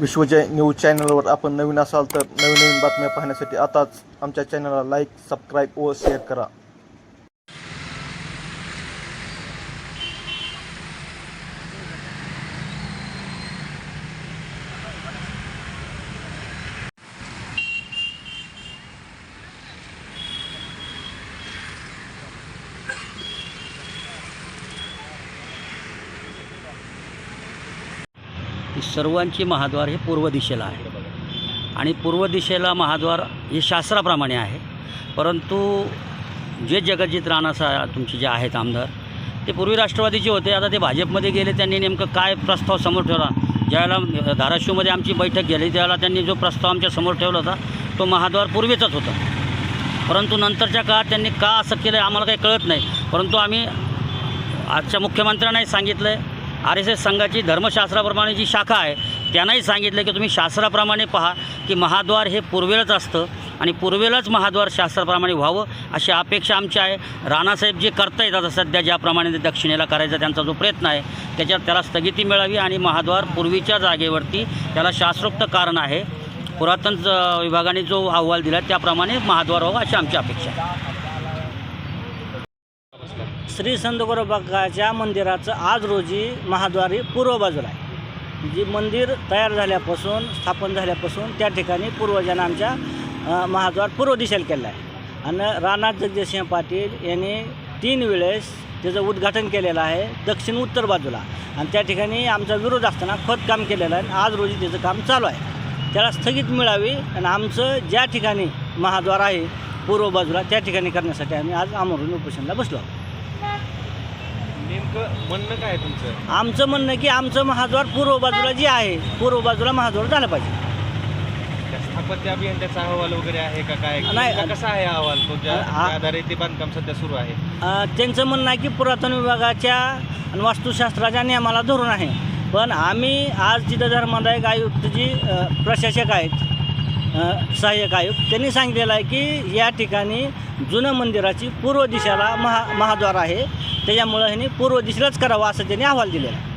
विश्वजय news चॅनलवर आपण नवीन असाल तर नवीन नवीन बातम्या पाहण्यासाठी आताच आमच्या चॅनलला लाईक सबस्क्राईब व शेअर करा. की सर्वांची महाद्वार हे पूर्व दिशेला आहे. आणि पूर्व दिशेला महाद्वार हे शास्त्राप्रमाणे आहे. परंतु जे जगजित राणासा तुमचे जे आहेत आमदार ते पूर्वी राष्ट्रवादीचे होते. आता ते भाजपमध्ये गेले त्यांनी नेमकं काय प्रस्ताव समोर ठेवला? ज्यावेळेला धाराशिवमध्ये आमची बैठक गेली त्यावेळेला त्यांनी जो प्रस्ताव आमच्यासमोर ठेवला होता तो महाद्वार पूर्वीचाच होता. परंतु नंतरच्या काळात त्यांनी का असं केलं आम्हाला काही कळत नाही. परंतु आम्ही आजच्या मुख्यमंत्र्यांनाही सांगितलं आहे आर एस एस संघाची धर्मशास्त्राप्रमाणे जी शाखा आहे त्यांनाही सांगितलं की तुम्ही शास्त्राप्रमाणे पहा की महाद्वार हे पूर्वेलाच असतं आणि पूर्वेलाच महाद्वार शास्त्राप्रमाणे व्हावं अशी अपेक्षा आमची आहे. राणासाहेब जे करता येतात आता सध्या ज्याप्रमाणे ते दक्षिणेला करायचा त्यांचा जो प्रयत्न आहे त्याच्यात त्याला स्थगिती मिळावी आणि महाद्वार पूर्वीच्या जागेवरती त्याला शास्त्रोक्त कारण आहे. पुरातन विभागाने जो अहवाल दिला त्याप्रमाणे महाद्वार व्हावं अशी आमची अपेक्षा आहे. श्री संतगोरोबाच्या मंदिराचं आज रोजी महाद्वारी पूर्व बाजूला आहे. जी मंदिर तयार झाल्यापासून स्थापन झाल्यापासून त्या ठिकाणी पूर्वजांना आमच्या महाद्वार पूर्व दिशेला केलं आहे. आणि राणा जगदीशसिंह पाटील यांनी तीन वेळेस त्याचं उद्घाटन केलेलं आहे दक्षिण उत्तर बाजूला. आणि त्या ठिकाणी आमचा विरोध असताना खोदकाम केलेलं आहे आणि आज रोजी त्याचं काम चालू आहे. त्याला स्थगित मिळावी आणि आमचं ज्या ठिकाणी महाद्वार आहे पूर्व बाजूला त्या ठिकाणी करण्यासाठी आम्ही आज आमरून उपोषणला बसलो आहोत. नेमकं म्हणणं काय आहे तुमचं? आमचं म्हणणं की आमचं महाद्वार पूर्व बाजूला जे आहे पूर्व बाजूला महाद्वार झालं पाहिजे. त्या स्थापत्य अभियंत्याचा अहवाल वगैरे आहे का काय? नाही. नेमका कसा आहे अहवाल? तो ज्या आधारे ते बांधकाम सध्या सुरू आहे. अ, त्यांचं म्हणणं आहे की पुरातन विभागाच्या आणि वास्तुशास्त्राच्या नियमाला धरून आहे. पण आम्ही आज तिथं धर्मादायक आयुक्त जी अ, प्रशासक आहेत सहाय्यक आयुक्त त्यांनी सांगितलेलं आहे की या ठिकाणी जुनं मंदिराची पूर्व दिशेला महा महाद्वार आहे. त्याच्यामुळं ह्यांनी पूर्व दिशेलाच करावं असं त्यांनी अहवाल दिलेला आहे.